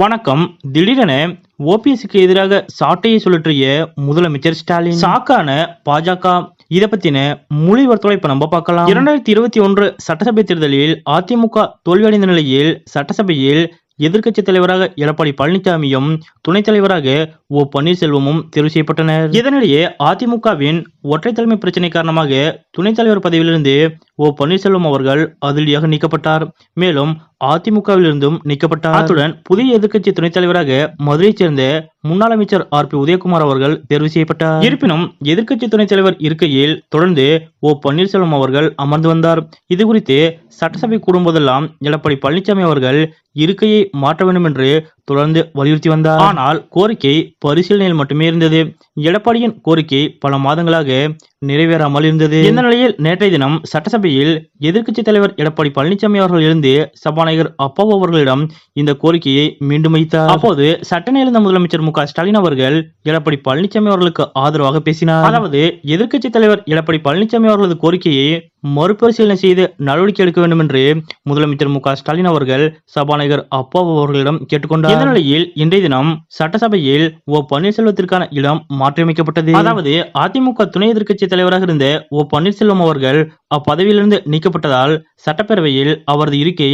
வணக்கம். திடீரென ஓபிஎஸ்க்கு எதிராக சாட்டையை சுழற்றிய முதலமைச்சர் ஸ்டாலின். சாக்கான பாஜக. இத பத்தின மொழி விவரத்தோட இப்ப நம்ம பார்க்கலாம். இரண்டாயிரத்தி இருபத்தி ஒன்று சட்டசபை தேர்தலில் அதிமுக தோல்வியடைந்த நிலையில் சட்டசபையில் எதிர்க்கட்சி தலைவராக எடப்பாடி பழனிசாமியும் துணைத் தலைவராக ஓ பன்னீர்செல்வமும் தேர்வு செய்யப்பட்டனர். இதனிடையே அதிமுகவின் ஒற்றை தலைமை பிரச்சனை காரணமாக துணைத் தலைவர் பதவியிலிருந்து ஓ. பன்னீர்செல்வம் அவர்கள் அதிரடியாக நீக்கப்பட்டார். மேலும் அதிமுகவிலிருந்தும் நீக்கப்பட்டார். அத்துடன் புதிய எதிர்க்கட்சி துணைத் தலைவராக மதுரையைச் சேர்ந்த முன்னாள் அமைச்சர் ஆர். பி. உதயகுமார் அவர்கள் தேர்வு செய்யப்பட்டார். இருப்பினும் எதிர்க்கட்சி துணைத் தலைவர் இருக்கையில் தொடர்ந்து ஓ. பன்னீர்செல்வம் அவர்கள் அமர்ந்து வந்தார். இது குறித்து சட்டசபை கூடும்போதெல்லாம் எடப்பாடி பழனிசாமி அவர்கள் இருக்கையை மாற்ற வேண்டும் என்று தொடர்ந்து வலியுறுத்தி வந்தார். ஆனால் கோரிக்கை பரிசீலனையில் மட்டுமே இருந்தது. எடப்பாடியின் கோரிக்கை பல மாதங்களாக mulher நிறைவேறாமல் இருந்தது. இந்த நிலையில் நேற்றைய தினம் சட்டசபையில் எதிர்க்கட்சி தலைவர் எடப்பாடி பழனிசாமி அவர்கள் இருந்து சபாநாயகர் அப்பாவு அவர்களிடம் இந்த கோரிக்கையை மீண்டும் வைத்தார். அப்போது சட்டனை இருந்த முதலமைச்சர் மு ஸ்டாலின் அவர்கள் எடப்பாடி பழனிசாமி அவர்களுக்கு ஆதரவாக பேசினார். அதாவது எதிர்க்கட்சி தலைவர் எடப்பாடி பழனிசாமி அவர்களது கோரிக்கையை மறுபரிசீலனை செய்து நடவடிக்கை எடுக்க வேண்டும் என்று முதலமைச்சர் மு ஸ்டாலின் அவர்கள் சபாநாயகர் அப்பாவு அவர்களிடம் கேட்டுக்கொண்டார். இந்த நிலையில் இன்றைய தினம் சட்டசபையில் ஓ பன்னீர்செல்வத்திற்கான இடம் மாற்றியமைக்கப்பட்டது. அதாவது அதிமுக துணை எதிர்க்கட்சி தலைவராக இருந்த ஓ பன்னீர்செல்வம் அவர்கள் அப்பதவியிலிருந்து நீக்கப்பட்டதால் சட்டப்பேரவையில் அவரது இருக்கை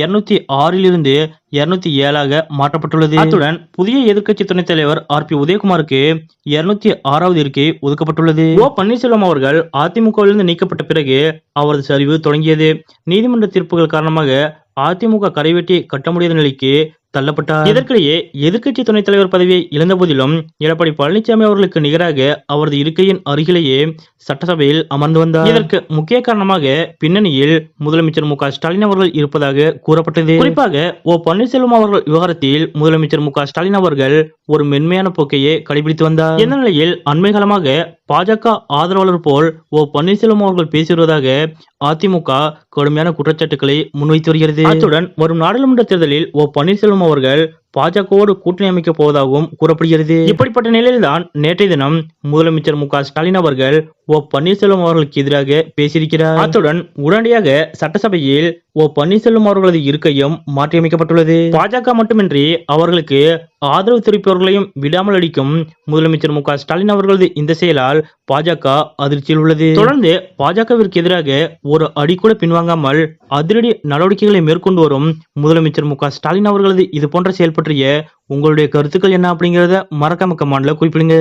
இருநூத்தி ஆறிலிருந்து இருநூத்தி ஏழாக மாற்றப்பட்டுள்ளது. அத்துடன் புதிய எதிர்க்கட்சி துணைத் தலைவர் ஆர் பி உதயகுமாருக்கு இருநூத்தி ஆறாவது இருக்கை ஒதுக்கப்பட்டுள்ளது. ஓ பன்னீர்செல்வம் அவர்கள் அதிமுகவிலிருந்து நீக்கப்பட்ட பிறகு அவரது சரிவு தொடங்கியது. நீதிமன்ற தீர்ப்புகள் காரணமாக அதிமுக கரைவெட்டி கட்ட முடியாத நிலைக்கு தள்ளப்பட்டார். இதற்கிடையே எதிர்க்கட்சி துணைத் தலைவர் பதவியை இழந்த போதிலும் எடப்பாடி பழனிசாமி அவர்களுக்கு நிகராக அவரது இருக்கையின் அருகிலேயே சட்டசபையில் அமர்ந்து வந்தார். இதற்கு முக்கிய காரணமாக பின்னணியில் முதலமைச்சர் மு ஸ்டாலின் அவர்கள் இருப்பதாக கூறப்பட்டது. குறிப்பாக ஓ பன்னீர்செல்வம் அவர்கள் விவகாரத்தில் முதலமைச்சர் மு ஸ்டாலின் அவர்கள் ஒரு மென்மையான போக்கையே கடைபிடித்து வந்தார். இந்த நிலையில் அண்மை காலமாக பாஜக ஆதரவாளர் போல் ஓ பன்னீர்செல்வம் அவர்கள் பேசி வருவதாக அதிமுக கடுமையான குற்றச்சாட்டுகளை முன்வைத்து வருகிறது. அத்துடன் வரும் நாடாளுமன்ற தேர்தலில் ஓ பன்னீர்செல்வம் அவர்கள் பாஜகவோடு கூட்டணி அமைக்கப் போவதாகவும் கூறப்படுகிறது. இப்படிப்பட்ட நிலையில்தான் நேற்றைய தினம் முதலமைச்சர் மு ஸ்டாலின் அவர்கள் ஓ பன்னீர்செல்வம் அவர்களுக்கு எதிராக பேசியிருக்கிறார். அத்துடன் உடனடியாக சட்டசபையில் ஓ பன்னீர்செல்வம் அவர்களது இருக்கையும் மாற்றியமைக்கப்பட்டுள்ளது. பாஜக மட்டுமின்றி அவர்களுக்கு ஆதரவு தெரிவிப்பவர்களையும் விடாமல் அடிக்கும் முதலமைச்சர் மு ஸ்டாலின் அவர்களது இந்த செயலால் பாஜக அதிர்ச்சியில் உள்ளது. தொடர்ந்து பாஜகவிற்கு எதிராக ஒரு அடி கூட பின்வாங்காமல் அதிரடி நடவடிக்கைகளை மேற்கொண்டு வரும் முதலமைச்சர் மு ஸ்டாலின் அவர்களது இது போன்ற செயல் பற்றிய உங்களுடைய கருத்துக்கள் என்ன அப்படிங்கறத மறக்காம கமாண்ட்ல குறிப்பிடுங்க.